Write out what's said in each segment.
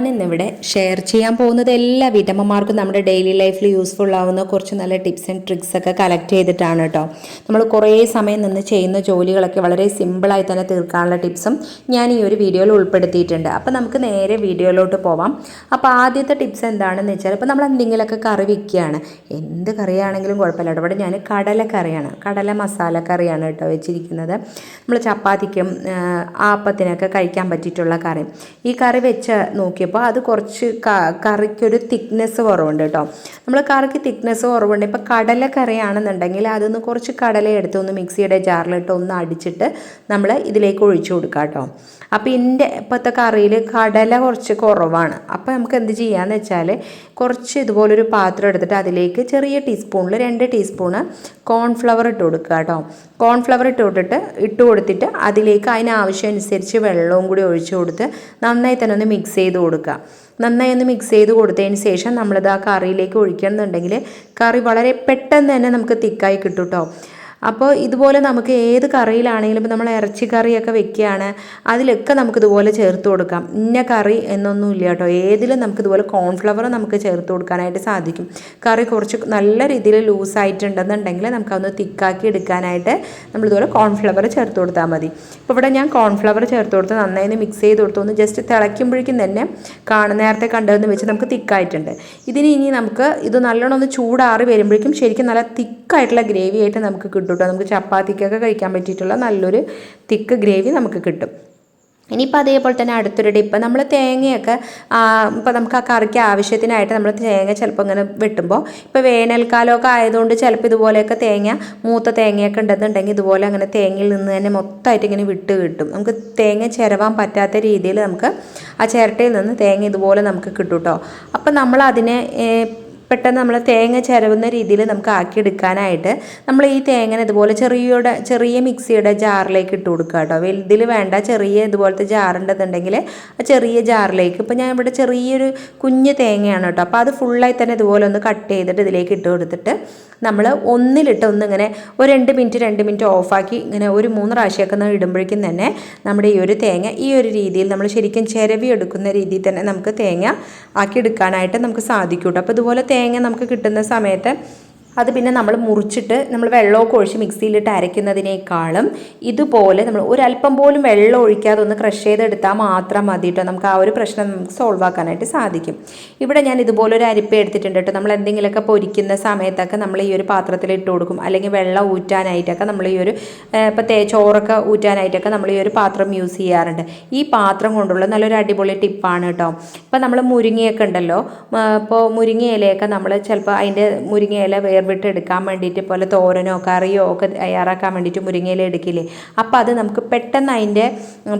ഞാനിന്നിവിടെ ഷെയർ ചെയ്യാൻ പോകുന്നത് എല്ലാ വീട്ടമ്മമാർക്കും നമ്മുടെ ഡെയിലി ലൈഫിൽ യൂസ്ഫുൾ ആവുന്ന കുറച്ച് നല്ല ടിപ്സ് ആൻഡ് ട്രിക്സ് ഒക്കെ കളക്ട് ചെയ്തിട്ടാണ് കേട്ടോ നമ്മൾ കുറേ സമയം നിന്ന് ചെയ്യുന്ന ജോലികളൊക്കെ വളരെ സിമ്പിളായി തന്നെ തീർക്കാനുള്ള ടിപ്സും ഞാൻ ഈ ഒരു വീഡിയോയിൽ ഉൾപ്പെടുത്തിയിട്ടുണ്ട്. അപ്പോൾ നമുക്ക് നേരെ വീഡിയോയിലോട്ട് പോവാം. അപ്പോൾ ആദ്യത്തെ ടിപ്സ് എന്താണെന്ന് വെച്ചാൽ ഇപ്പോൾ നമ്മൾ എന്തെങ്കിലുമൊക്കെ കറി വയ്ക്കുകയാണ് എന്ത് കറിയാണെങ്കിലും കുഴപ്പമില്ല ഇവിടെ ഞാൻ കടലക്കറിയാണ്. കടല മസാല കറിയാണ് കേട്ടോ വെച്ചിരിക്കുന്നത്. നമ്മൾ ചപ്പാത്തിക്കും ആപ്പത്തിനൊക്കെ കഴിക്കാൻ പറ്റിയിട്ടുള്ള കറി. ഈ കറി വെച്ച് നോക്കിയപ്പോൾ അത് കുറച്ച് കറിക്കൊരു തിക്നെസ് കുറവുണ്ട് കേട്ടോ നമ്മൾ കറിക്ക് തിക്നെസ് കുറവുണ്ട്. ഇപ്പോൾ കടലക്കറിയാണെന്നുണ്ടെങ്കിൽ അതൊന്ന് കുറച്ച് കടല എടുത്ത് ഒന്ന് മിക്സിയുടെ ജാറിലിട്ട് ഒന്ന് അടിച്ചിട്ട് നമ്മൾ ഇതിലേക്ക് ഒഴിച്ചു കൊടുക്കുക കേട്ടോ അപ്പോൾ എന്റെ ഇപ്പോഴത്തെ കറിയിൽ കടല കുറച്ച് കുറവാണ്. അപ്പോൾ നമുക്ക് എന്ത് ചെയ്യാന്ന് വെച്ചാൽ കുറച്ച് ഇതുപോലൊരു പാത്രം എടുത്തിട്ട് അതിലേക്ക് ചെറിയ ടീസ്പൂണിൽ രണ്ട് ടീസ്പൂണ് കോൺഫ്ലവർ ഇട്ട് കൊടുക്കുക കേട്ടോ കോൺഫ്ലവർ ഇട്ട് കൊടുത്തിട്ട് ഇട്ട് കൊടുത്തിട്ട് അതിലേക്ക് അതിനാവശ്യം അനുസരിച്ച് വെള്ളവും കൂടി ഒഴിച്ചു കൊടുത്ത് നന്നായി തന്നെ ഒന്ന് മിക്സ് ചെയ്ത് കൊടുക്കുക നന്നായി ഒന്ന് മിക്സ് ചെയ്ത് കൊടുത്തതിന് ശേഷം നമ്മളിത് ആ കറിയിലേക്ക് ഒഴിക്കണമെന്നുണ്ടെങ്കിൽ കറി വളരെ പെട്ടെന്ന് തന്നെ നമുക്ക് തിക്കായി കിട്ടും കേട്ടോ അപ്പോൾ ഇതുപോലെ നമുക്ക് ഏത് കറിയിലാണെങ്കിലും ഇപ്പോൾ നമ്മൾ ഇറച്ചി കറിയൊക്കെ വെക്കുകയാണ് അതിലൊക്കെ നമുക്ക് ഇതുപോലെ ചേർത്ത് കൊടുക്കാം. ഇന്ന കറി എന്നൊന്നുമില്ല കേട്ടോ. ഏതിലും നമുക്ക് ഇതുപോലെ കോൺഫ്ലവർ നമുക്ക് ചേർത്ത് കൊടുക്കാനായിട്ട് സാധിക്കും. കറി കുറച്ച് നല്ല രീതിയിൽ ലൂസായിട്ടുണ്ടെന്നുണ്ടെങ്കിൽ നമുക്കതൊന്ന് തിക്കാക്കി എടുക്കാനായിട്ട് നമ്മൾ ഇതുപോലെ കോൺഫ്ലവർ ചേർത്ത് കൊടുത്താൽ മതി. ഇപ്പോൾ ഇവിടെ ഞാൻ കോൺഫ്ലവർ ചേർത്ത് കൊടുത്ത് നന്നായി മിക്സ് ചെയ്ത് കൊടുത്തു. ഒന്ന് ജസ്റ്റ് തിളയ്ക്കുമ്പോഴേക്കും തന്നെ കാണുന്ന നേരത്തെ കണ്ടതെന്ന് വെച്ച് നമുക്ക് തിക്കായിട്ടുണ്ട്. ഇതിന് ഇനി നമുക്ക് ഇത് നല്ലോണം ഒന്ന് ചൂടാറി വരുമ്പോഴേക്കും ശരിക്കും നല്ല തിക്കായിട്ടുള്ള ഗ്രേവി ആയിട്ട് നമുക്ക് കിട്ടും. കേട്ടോ നമുക്ക് ചപ്പാത്തിക്കൊക്കെ കഴിക്കാൻ പറ്റിയിട്ടുള്ള നല്ലൊരു തിക്ക് ഗ്രേവി നമുക്ക് കിട്ടും. ഇനിയിപ്പോൾ അതേപോലെ തന്നെ അടുത്തൊരു ഡിപ്പ് നമ്മൾ തേങ്ങയൊക്കെ ഇപ്പോൾ നമുക്ക് ആ കറിക്ക് ആവശ്യത്തിനായിട്ട് നമ്മൾ തേങ്ങ ചിലപ്പോൾ ഇങ്ങനെ വെട്ടുമ്പോൾ ഇപ്പോൾ വേനൽക്കാലമൊക്കെ ആയതുകൊണ്ട് ചിലപ്പോൾ ഇതുപോലെയൊക്കെ തേങ്ങ മൂത്ത തേങ്ങയൊക്കെ ഉണ്ടെന്നുണ്ടെങ്കിൽ ഇതുപോലെ അങ്ങനെ തേങ്ങയിൽ നിന്ന് തന്നെ മൊത്തമായിട്ട് ഇങ്ങനെ വിട്ട് കിട്ടും. നമുക്ക് തേങ്ങ ചിരവാൻ പറ്റാത്ത രീതിയിൽ നമുക്ക് ആ ചിരട്ടയിൽ നിന്ന് തേങ്ങ ഇതുപോലെ നമുക്ക് കിട്ടും കേട്ടോ അപ്പോൾ നമ്മൾ അതിനെ പെട്ടെന്ന് നമ്മൾ തേങ്ങ ചിരവുന്ന രീതിയിൽ നമുക്ക് ആക്കിയെടുക്കാനായിട്ട് നമ്മൾ ഈ തേങ്ങ ഇതുപോലെ ചെറിയുടെ ചെറിയ മിക്സിയുടെ ജാറിലേക്ക് ഇട്ട് കൊടുക്കുക കേട്ടോ. വലുതിൽ വേണ്ട ചെറിയ ഇതുപോലത്തെ ജാറുണ്ടെന്നുണ്ടെങ്കിൽ ആ ചെറിയ ജാറിലേക്ക് ഇപ്പോൾ ഞാൻ ഇവിടെ ചെറിയൊരു കുഞ്ഞ് തേങ്ങയാണ് കേട്ടോ. അപ്പോൾ അത് ഫുള്ളായി തന്നെ ഇതുപോലെ ഒന്ന് കട്ട് ചെയ്തിട്ട് ഇതിലേക്ക് ഇട്ട് കൊടുത്തിട്ട് നമ്മൾ ഒന്നിലിട്ട് ഒന്നിങ്ങനെ ഒരു രണ്ട് മിനിറ്റ് രണ്ട് മിനിറ്റ് ഓഫാക്കി ഇങ്ങനെ ഒരു മൂന്ന് പ്രാവശ്യമൊക്കെ നമ്മൾ ഇടുമ്പോഴേക്കും തന്നെ നമ്മുടെ ഈ ഒരു തേങ്ങ ഈ ഒരു രീതിയിൽ നമ്മൾ ശരിക്കും ചിരവി എടുക്കുന്ന രീതിയിൽ തന്നെ നമുക്ക് തേങ്ങ ആക്കി എടുക്കാനായിട്ട് നമുക്ക് സാധിക്കും കേട്ടോ. അപ്പോൾ ഇതുപോലെ നമുക്ക് കിട്ടുന്ന സമയത്ത് അത് പിന്നെ നമ്മൾ മുറിച്ചിട്ട് നമ്മൾ വെള്ളമൊക്കെ ഒഴിച്ച് മിക്സിയിലിട്ട് അരയ്ക്കുന്നതിനേക്കാളും ഇതുപോലെ നമ്മൾ ഒരല്പം പോലും വെള്ളം ഒഴിക്കാതെ ഒന്ന് ക്രഷ് ചെയ്തെടുത്താൽ മാത്രം മതി കേട്ടോ. നമുക്ക് ആ ഒരു പ്രശ്നം നമുക്ക് സോൾവ് ആക്കാനായിട്ട് സാധിക്കും. ഇവിടെ ഞാൻ ഇതുപോലെ ഒരു അരിപ്പ എടുത്തിട്ടുണ്ട് കേട്ടോ. നമ്മൾ എന്തെങ്കിലുമൊക്കെ പൊരിക്കുന്ന സമയത്തൊക്കെ നമ്മൾ ഈ ഒരു പാത്രത്തിൽ ഇട്ട് കൊടുക്കും. അല്ലെങ്കിൽ വെള്ളം ഊറ്റാനായിട്ടൊക്കെ നമ്മൾ ഈ ഒരു ഇപ്പോൾ തേ ചോറൊക്കെ ഊറ്റാനായിട്ടൊക്കെ നമ്മൾ ഈ ഒരു പാത്രം യൂസ് ചെയ്യാറുണ്ട്. ഈ പാത്രം കൊണ്ടുള്ള നല്ലൊരു അടിപൊളി ടിപ്പാണ് കേട്ടോ. ഇപ്പോൾ നമ്മൾ മുരിങ്ങയൊക്കെ ഉണ്ടല്ലോ ഇപ്പോൾ മുരിങ്ങയിലയൊക്കെ നമ്മൾ ചിലപ്പോൾ അതിന്റെ മുരിങ്ങയില ഇല വേർവിട്ട് എടുക്കാൻ വേണ്ടിയിട്ട് പോലെ തോരനോ കറിയോ ഒക്കെ തയ്യാറാക്കാൻ വേണ്ടിയിട്ട് മുരിങ്ങയില എടുക്കില്ലേ? അപ്പോൾ അത് നമുക്ക് പെട്ടെന്ന് അതിന്റെ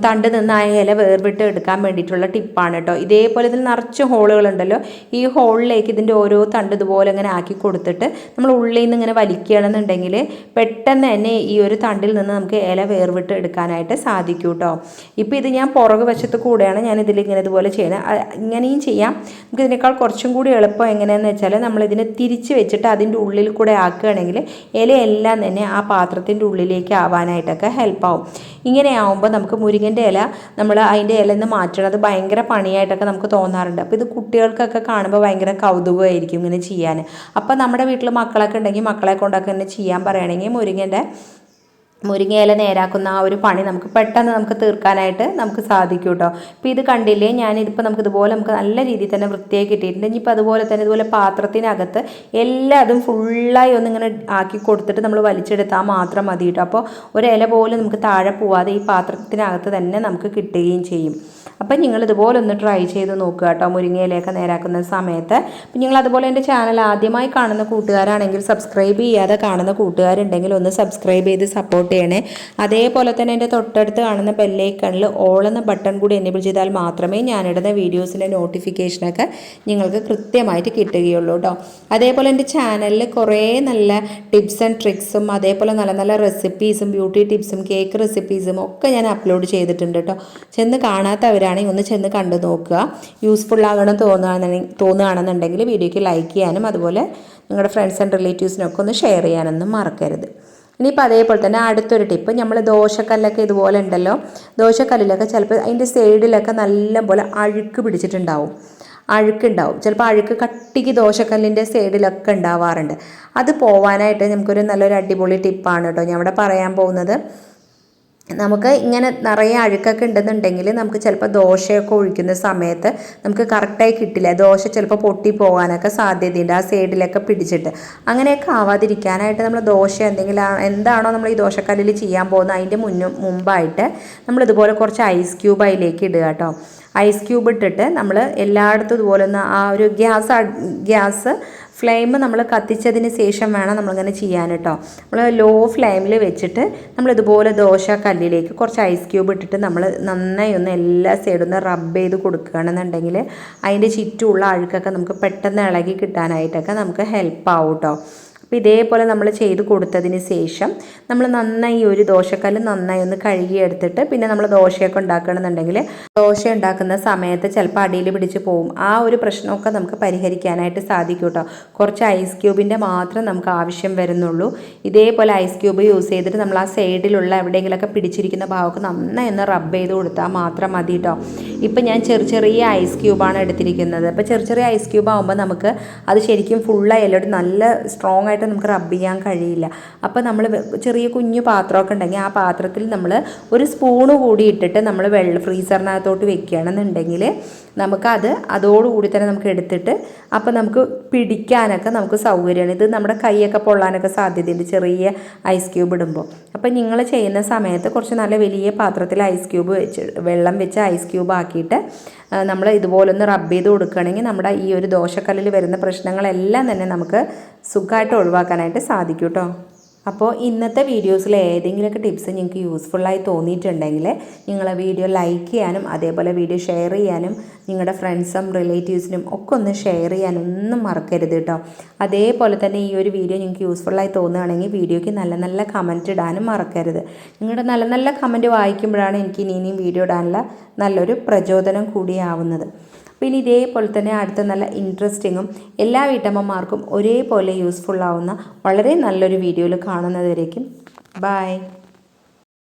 തണ്ട് നിന്ന് ആ ഇല വേർവിട്ട് എടുക്കാൻ വേണ്ടിയിട്ടുള്ള ടിപ്പാണ് കേട്ടോ ഇതേപോലെ ഇതിൽ നിറച്ച് ഹോളുകളുണ്ടല്ലോ ഈ ഹോളിലേക്ക് ഇതിന്റെ ഓരോ തണ്ട് ഇതുപോലെ ഇങ്ങനെ ആക്കി കൊടുത്തിട്ട് നമ്മൾ ഉള്ളിൽ നിന്ന് ഇങ്ങനെ വലിക്കുകയാണെന്നുണ്ടെങ്കിൽ പെട്ടെന്ന് തന്നെ ഈ ഒരു തണ്ടിൽ നിന്ന് നമുക്ക് ഇല വേർവിട്ട് എടുക്കാനായിട്ട് സാധിക്കും കേട്ടോ ഇപ്പോൾ ഇത് ഞാൻ പുറകു വശത്ത് കൂടെയാണ് ഞാൻ ഇതിൽ ഇങ്ങനെ ഇതുപോലെ ചെയ്യുന്നത് ഇങ്ങനെയും ചെയ്യാം. നമുക്ക് ഇതിനേക്കാൾ കുറച്ചും കൂടി എളുപ്പം എങ്ങനെയാണെന്ന് വെച്ചാൽ നമ്മളിതിനെ തിരിച്ച് വെച്ചിട്ട് അതിന്റെ ഉള്ളിൽ കൂടെ ആക്കുകയാണെങ്കിൽ ഇലയെല്ലാം തന്നെ ആ പാത്രത്തിന്റെ ഉള്ളിലേക്ക് ആവാനായിട്ടൊക്കെ ഹെൽപ്പാവും ഇങ്ങനെ ആവുമ്പോൾ നമുക്ക് മുരിങ്ങന്റെ ഇല നമ്മൾ അതിന്റെ ഇല നിന്ന് മാറ്റണത് ഭയങ്കര പണിയായിട്ടൊക്കെ നമുക്ക് തോന്നാറുണ്ട്. അപ്പോൾ ഇത് കുട്ടികൾക്കൊക്കെ കാണുമ്പോൾ ഭയങ്കര കൗതുകമായിരിക്കും ഇങ്ങനെ ചെയ്യാൻ. അപ്പോൾ നമ്മുടെ വീട്ടിൽ മക്കളൊക്കെ ഉണ്ടെങ്കിൽ മക്കളെ കൊണ്ടൊക്കെ തന്നെ ചെയ്യാൻ പറയുകയാണെങ്കിൽ മുരിങ്ങന്റെ മുരിങ്ങയില നേരാക്കുന്ന ആ ഒരു പണി നമുക്ക് പെട്ടെന്ന് നമുക്ക് തീർക്കാനായിട്ട് നമുക്ക് സാധിക്കും കേട്ടോ ഇപ്പം ഇത് കണ്ടില്ലേ? ഞാനിതിപ്പോൾ നമുക്ക് ഇതുപോലെ നമുക്ക് നല്ല രീതിയിൽ തന്നെ വൃത്തിയായി കിട്ടിയിട്ടുണ്ട്. ഇനിയിപ്പോൾ അതുപോലെ തന്നെ ഇതുപോലെ പാത്രത്തിനകത്ത് എല്ലാതും ഫുള്ളായി ഒന്നിങ്ങനെ ആക്കി കൊടുത്തിട്ട് നമ്മൾ വലിച്ചെടുത്താൽ മാത്രം മതി കേട്ടോ അപ്പോൾ ഒരു ഇല പോലും നമുക്ക് താഴെ പോവാതെ ഈ പാത്രത്തിനകത്ത് തന്നെ നമുക്ക് കിട്ടുകയും ചെയ്യും. അപ്പം നിങ്ങൾ ഇതുപോലെ ഒന്ന് ട്രൈ ചെയ്ത് നോക്കുക കേട്ടോ. മുരിങ്ങയിലേക്ക് നേരാക്കുന്ന സമയത്ത്. നിങ്ങൾ അതുപോലെ എന്റെ ചാനൽ ആദ്യമായി കാണുന്ന കൂട്ടുകാരാണെങ്കിൽ സബ്സ്ക്രൈബ് ചെയ്യാതെ കാണുന്ന കൂട്ടുകാരുണ്ടെങ്കിൽ ഒന്ന് സബ്സ്ക്രൈബ് ചെയ്ത് സപ്പോർട്ട് ചെയ്യണേ. അതേപോലെ തന്നെ എന്റെ തൊട്ടടുത്ത് കാണുന്ന ബെല്ലൈക്കണിൽ ഓൾ എന്ന ബട്ടൺ കൂടി എനേബിൾ ചെയ്താൽ മാത്രമേ ഞാനിടുന്ന വീഡിയോസിന്റെ നോട്ടിഫിക്കേഷനൊക്കെ നിങ്ങൾക്ക് കൃത്യമായിട്ട് കിട്ടുകയുള്ളൂ കേട്ടോ അതേപോലെ എന്റെ ചാനലിൽ കുറേ നല്ല ടിപ്സ് ആൻഡ് ട്രിക്സും അതേപോലെ നല്ല നല്ല റെസിപ്പീസും ബ്യൂട്ടി ടിപ്സും കേക്ക് റെസിപ്പീസും ഒക്കെ ഞാൻ അപ്ലോഡ് ചെയ്തിട്ടുണ്ട് കേട്ടോ ചെന്ന് കാണാത്തവരാണെങ്കിൽ ഒന്ന് ചെന്ന് കണ്ടു നോക്കുക. യൂസ്ഫുൾ ആകണം തോന്നുകയാണെന്നുണ്ടെങ്കിൽ തോന്നുകയാണെന്നുണ്ടെങ്കിൽ വീഡിയോയ്ക്ക് ലൈക്ക് ചെയ്യാനും അതുപോലെ നിങ്ങളുടെ ഫ്രണ്ട്സ് ആൻഡ് റിലേറ്റീവ്സിനൊക്കെ ഒന്ന് ഷെയർ ചെയ്യാനൊന്നും മറക്കരുത്. ഇനിയിപ്പോൾ അതേപോലെ തന്നെ അടുത്തൊരു ടിപ്പ് നമ്മൾ ദോശക്കല്ലൊക്കെ ഇതുപോലെ ഉണ്ടല്ലോ. ദോശക്കല്ലിലൊക്കെ ചിലപ്പോൾ അതിന്റെ സൈഡിലൊക്കെ നല്ലപോലെ അഴുക്ക് പിടിച്ചിട്ടുണ്ടാവും. അഴുക്കുണ്ടാവും. ചിലപ്പോൾ അഴുക്ക് കട്ടിക്ക് ദോശക്കല്ലിന്റെ സൈഡിലൊക്കെ ഉണ്ടാവാറുണ്ട്. അത് പോവാനായിട്ട് നമുക്കൊരു നല്ലൊരു അടിപൊളി ടിപ്പാണ് കേട്ടോ. ഞാൻ ഇവിടെ പറയാൻ പോകുന്നത്. നമുക്ക് ഇങ്ങനെ നിറയെ അഴുക്കൊക്കെ ഉണ്ടെന്നുണ്ടെങ്കിൽ നമുക്ക് ചിലപ്പോൾ ദോശയൊക്കെ ഒഴിക്കുന്ന സമയത്ത് നമുക്ക് കറക്റ്റായി കിട്ടില്ല. ദോശ ചിലപ്പോൾ പൊട്ടി പോകാനൊക്കെ സാധ്യതയുണ്ട്. ആ സൈഡിലൊക്കെ പിടിച്ചിട്ട്. അങ്ങനെയൊക്കെ ആവാതിരിക്കാനായിട്ട് നമ്മൾ ദോശ എന്തെങ്കിലും എന്താണോ നമ്മൾ ഈ ദോശക്കല്ലിൽ ചെയ്യാൻ പോകുന്നത് അതിന്റെ മുന്നും മുമ്പായിട്ട് നമ്മൾ ഇതുപോലെ കുറച്ച് ഐസ് ക്യൂബ് അതിലേക്ക് ഇടുക കേട്ടോ. ഐസ് ക്യൂബ് ഇട്ടിട്ട് നമ്മൾ എല്ലായിടത്തും ഇതുപോലെ ഒന്ന് ആ ഒരു ഗ്യാസ് ഗ്യാസ് ഫ്ലെയിം നമ്മൾ കത്തിച്ചതിന് ശേഷം വേണം നമ്മളിങ്ങനെ ചെയ്യാൻ കേട്ടോ. നമ്മൾ ലോ ഫ്ലെയിമിൽ വെച്ചിട്ട് നമ്മൾ ഇതുപോലെ ദോശ കല്ലിലേക്ക് കുറച്ച് ഐസ് ക്യൂബ് ഇട്ടിട്ട് നമ്മൾ നന്നായി ഒന്ന് എല്ലാ സൈഡും ഒന്ന് റബ്ബ് ചെയ്ത് കൊടുക്കുകയാണെന്നുണ്ടെങ്കിൽ അതിന്റെ ചുറ്റുമുള്ള അഴുക്കൊക്കെ നമുക്ക് പെട്ടെന്ന് ഇളകി കിട്ടാനായിട്ടൊക്കെ നമുക്ക് ഹെൽപ്പ് ആവും കേട്ടോ. അപ്പോൾ ഇതേപോലെ നമ്മൾ ചെയ്ത് കൊടുത്തതിന് ശേഷം നമ്മൾ നന്നായി ഒരു ദോശക്കല്ല് നന്നായി ഒന്ന് കഴുകിയെടുത്തിട്ട് പിന്നെ നമ്മൾ ദോശയൊക്കെ ഉണ്ടാക്കണമെന്നുണ്ടെങ്കിൽ ദോശ ഉണ്ടാക്കുന്ന സമയത്ത് ചിലപ്പോൾ അടിയിൽ പിടിച്ച് പോകും ആ ഒരു പ്രശ്നമൊക്കെ നമുക്ക് പരിഹരിക്കാനായിട്ട് സാധിക്കും കേട്ടോ. കുറച്ച് ഐസ് ക്യൂബിന്റെ മാത്രം നമുക്ക് ആവശ്യം വരുന്നുള്ളൂ. ഇതേപോലെ ഐസ് ക്യൂബ് യൂസ് ചെയ്തിട്ട് നമ്മൾ ആ സൈഡിലുള്ള എവിടെയെങ്കിലുമൊക്കെ പിടിച്ചിരിക്കുന്ന ഭാഗമൊക്കെ നന്നായി ഒന്ന് റബ്ബ് ചെയ്ത് കൊടുത്താൽ മാത്രം മതി കേട്ടോ. ഇപ്പം ഞാൻ ചെറിയ ചെറിയ ഐസ് ക്യൂബാണ് എടുത്തിരിക്കുന്നത്. അപ്പോൾ ചെറിയ ചെറിയ ഐസ് ക്യൂബ് ആകുമ്പോൾ നമുക്ക് അത് ശരിക്കും ഫുള്ളായി എല്ലാവരും നല്ല സ്ട്രോങ് നമുക്ക് റബ്ബ് ചെയ്യാൻ കഴിയില്ല. അപ്പോൾ നമ്മൾ ചെറിയ കുഞ്ഞു പാത്രമൊക്കെ ഉണ്ടെങ്കിൽ ആ പാത്രത്തിൽ നമ്മൾ ഒരു സ്പൂണ് കൂടി ഇട്ടിട്ട് നമ്മൾ വെള്ളം ഫ്രീസറിനകത്തോട്ട് വെക്കുകയാണെന്നുണ്ടെങ്കിൽ നമുക്കത് അതോടുകൂടി തന്നെ നമുക്ക് എടുത്തിട്ട് അപ്പോൾ നമുക്ക് പിടിക്കാനൊക്കെ നമുക്ക് സൗകര്യമാണ്. ഇത് നമ്മുടെ കൈയൊക്കെ പൊള്ളാനൊക്കെ സാധ്യതയുണ്ട് ചെറിയ ഐസ് ക്യൂബ് ഇടുമ്പോൾ അപ്പോൾ നിങ്ങൾ ചെയ്യുന്ന സമയത്ത് കുറച്ച് നല്ല വലിയ പാത്രത്തിൽ ഐസ് ക്യൂബ് വെച്ച് വെള്ളം വെച്ച് ഐസ് ക്യൂബ് ആക്കിയിട്ട് നമ്മൾ ഇതുപോലൊന്ന് റബ്ബ് ചെയ്ത് കൊടുക്കുകയാണെങ്കിൽ നമ്മുടെ ഈ ഒരു ദോശക്കല്ലിൽ വരുന്ന പ്രശ്നങ്ങളെല്ലാം തന്നെ നമുക്ക് സുഖമായിട്ട് ഒഴിവാക്കാനായിട്ട് സാധിക്കും കേട്ടോ അപ്പോൾ ഇന്നത്തെ വീഡിയോസിൽ ഏതെങ്കിലുമൊക്കെ ടിപ്സ് നിങ്ങൾക്ക് യൂസ്ഫുള്ളായി തോന്നിയിട്ടുണ്ടെങ്കിൽ നിങ്ങളെ വീഡിയോ ലൈക്ക് ചെയ്യാനും അതേപോലെ വീഡിയോ ഷെയർ ചെയ്യാനും നിങ്ങളുടെ ഫ്രണ്ട്സും റിലേറ്റീവ്സിനും ഒക്കെ ഒന്ന് ഷെയർ ചെയ്യാനും ഒന്നും മറക്കരുത് കേട്ടോ അതേപോലെ തന്നെ ഈ ഒരു വീഡിയോ നിങ്ങൾക്ക് യൂസ്ഫുള്ളായി തോന്നുകയാണെങ്കിൽ വീഡിയോയ്ക്ക് നല്ല നല്ല കമന്റ് ഇടാനും മറക്കരുത്. നിങ്ങളുടെ നല്ല നല്ല കമന്റ് വായിക്കുമ്പോഴാണ് എനിക്ക് ഇനി ഇനിയും വീഡിയോ ഇടാനുള്ള നല്ലൊരു പ്രചോദനം കൂടിയാവുന്നത്. പിന്നെ ഇതേപോലെ തന്നെ അടുത്ത നല്ല ഇൻട്രസ്റ്റിങ്ങും എല്ലാ വീട്ടമ്മമാർക്കും ഒരേപോലെ യൂസ്ഫുൾ ആവുന്ന വളരെ നല്ലൊരു വീഡിയോയിൽ കാണുന്നതുവരേക്കും. ബൈ